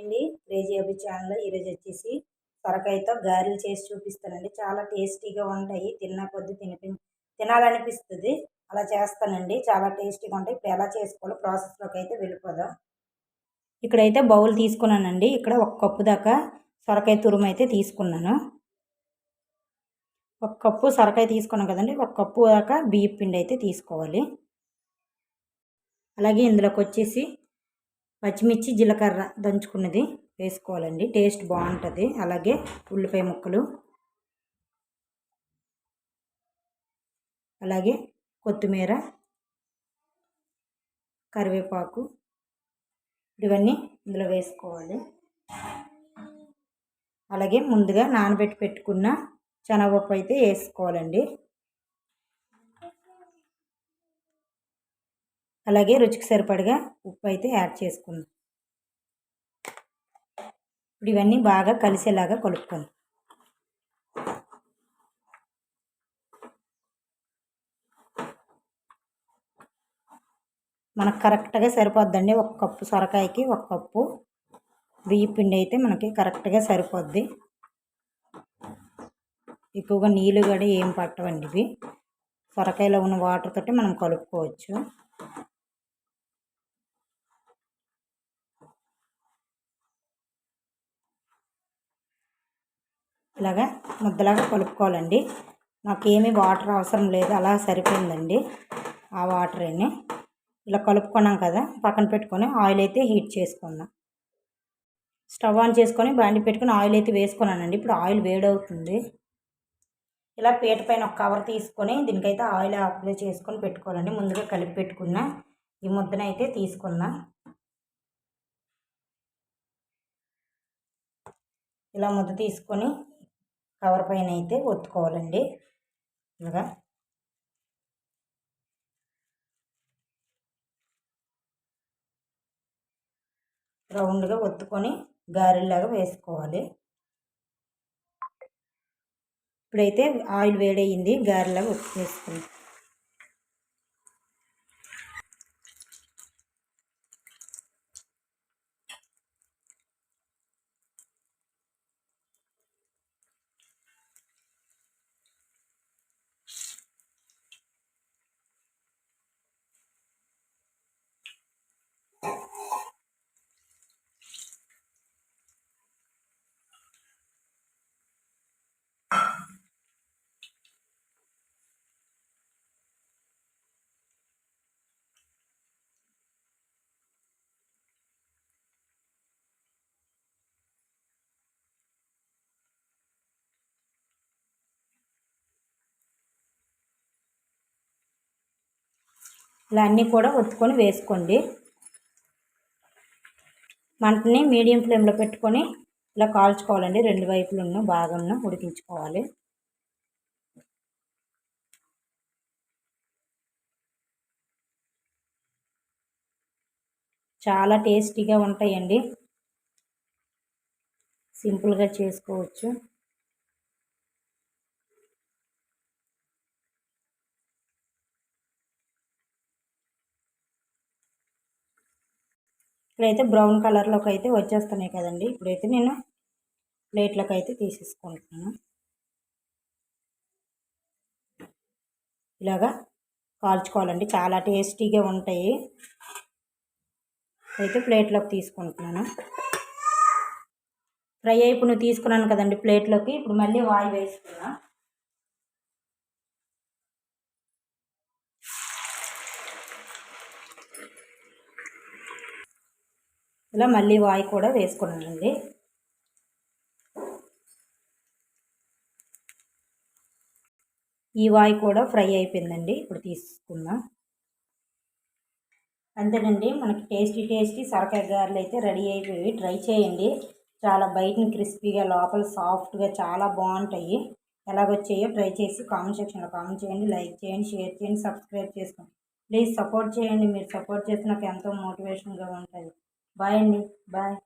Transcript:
అండి క్రేజీ అభి ఛానల్ ఈరోజు వచ్చేసి సొరకాయతో గారెలు చేసి చూపిస్తానండి. చాలా టేస్టీగా ఉంటాయి. తిన్న కొద్ది తినిపి తినాలనిపిస్తుంది. అలా చేస్తానండి. చాలా టేస్టీగా ఉంటాయి. ఇప్పుడు ఎలా చేసుకోవాలో ప్రాసెస్లోకి అయితే వెళ్ళిపోదాం. ఇక్కడైతే బౌల్ తీసుకున్నానండి. ఇక్కడ ఒక కప్పు దాకా సొరకాయ తురుము అయితే తీసుకున్నాను. ఒక కప్పు సొరకాయ తీసుకున్నాం కదండి. ఒక కప్పు దాకా బియ్యం పిండి అయితే తీసుకోవాలి. అలాగే ఇందులోకి వచ్చేసి పచ్చిమిర్చి జీలకర్ర దంచుకున్నది వేసుకోవాలండి. టేస్ట్ బాగుంటుంది. అలాగే ఉల్లిపాయ ముక్కలు. అలాగే కొత్తిమీర కరివేపాకు ఇవన్నీ ఇందులో వేసుకోవాలి. అలాగే ముందుగా నానబెట్టి పెట్టుకున్న శనగపప్పు అయితే వేసుకోవాలండి. అలాగే రుచికి సరిపడగా ఉప్పు అయితే యాడ్ చేసుకుందాం. ఇప్పుడు ఇవన్నీ బాగా కలిసేలాగా కలుపుకుందాం. మనకు కరెక్ట్గా సరిపోద్దండి. ఒక కప్పు సొరకాయకి ఒక కప్పు బియ్య పిండి అయితే మనకి కరెక్ట్గా సరిపోద్ది. ఎక్కువగా నీళ్ళు కూడా ఏం పట్టవండి ఇవి. సొరకాయలో ఉన్న వాటర్ తోటి మనం కలుపుకోవచ్చు. ఇలాగా ముద్దలాగా కలుపుకోవాలండి. నాకు ఏమీ వాటర్ అవసరం లేదు అలా సరిపోయిందండి ఆ వాటర్ అని ఇలా కలుపుకున్నాం కదా పక్కన పెట్టుకొని ఆయిల్ అయితే హీట్ చేసుకుందాం. స్టవ్ ఆన్ చేసుకొని బాండి పెట్టుకొని ఆయిల్ అయితే వేసుకున్నానండి. ఇప్పుడు ఆయిల్ వేడవుతుంది. ఇలా పీట పైన ఒక కవర్ తీసుకొని దీనికైతే ఆయిల్ అప్లై చేసుకొని పెట్టుకోవాలండి. ముందుగా కలిపి పెట్టుకున్న ఈ ముద్దనైతే అయితే తీసుకుందాం. ఇలా ముద్ద తీసుకొని కవర్ పైన అయితే ఒత్తుకోవాలండి. ఇలాగా. రౌండ్గా ఒత్తుకొని గారెల్లాగా వేసుకోవాలి. ఇప్పుడైతే ఆయిల్ వేడయింది గారెలాగా ఒత్తి ఇలా అన్నీ కూడా ఒత్తుకొని వేసుకోండి. మంటని మీడియం ఫ్లేమ్లో పెట్టుకొని ఇలా కాల్చుకోవాలండి. రెండు వైపులను భాగంను ఉడికించుకోవాలి. చాలా టేస్టీగా ఉంటాయండి. సింపుల్గా చేసుకోవచ్చు. ఇప్పుడైతే బ్రౌన్ కలర్లోకి అయితే వచ్చేస్తున్నాయి కదండి. ఇప్పుడైతే నేను ప్లేట్లోకి అయితే తీసేసుకుంటున్నాను. ఇలాగా కాల్చుకోవాలండి. చాలా టేస్టీగా ఉంటాయి. అయితే ప్లేట్లోకి తీసుకుంటున్నాను. ఫ్రై అయిపోయి తీసుకున్నాను కదండి ప్లేట్లోకి. ఇప్పుడు మళ్ళీ వాయి వేసుకున్నాను ఇలా మళ్ళీ వాయి కూడా వేసుకున్నానండి. ఈ వాయి కూడా ఫ్రై అయిపోయిందండి. ఇప్పుడు తీసుకుందాం. అంతేనండి మనకి టేస్టీ టేస్టీ సొరకాయ గారెలు అయితే రెడీ అయిపోయి ట్రై చేయండి. చాలా బయటని క్రిస్పీగా లోపల సాఫ్ట్గా చాలా బాగుంటాయి. ఎలాగొచ్చాయో ట్రై చేసి కామెంట్ సెక్షన్లో కామెంట్ చేయండి. లైక్ చేయండి షేర్ చేయండి సబ్స్క్రైబ్ చేసుకోండి. ప్లీజ్ సపోర్ట్ చేయండి. మీరు సపోర్ట్ చేస్తే నాకు ఎంతో మోటివేషన్గా ఉంటుంది బాయ్ అండి బాయ్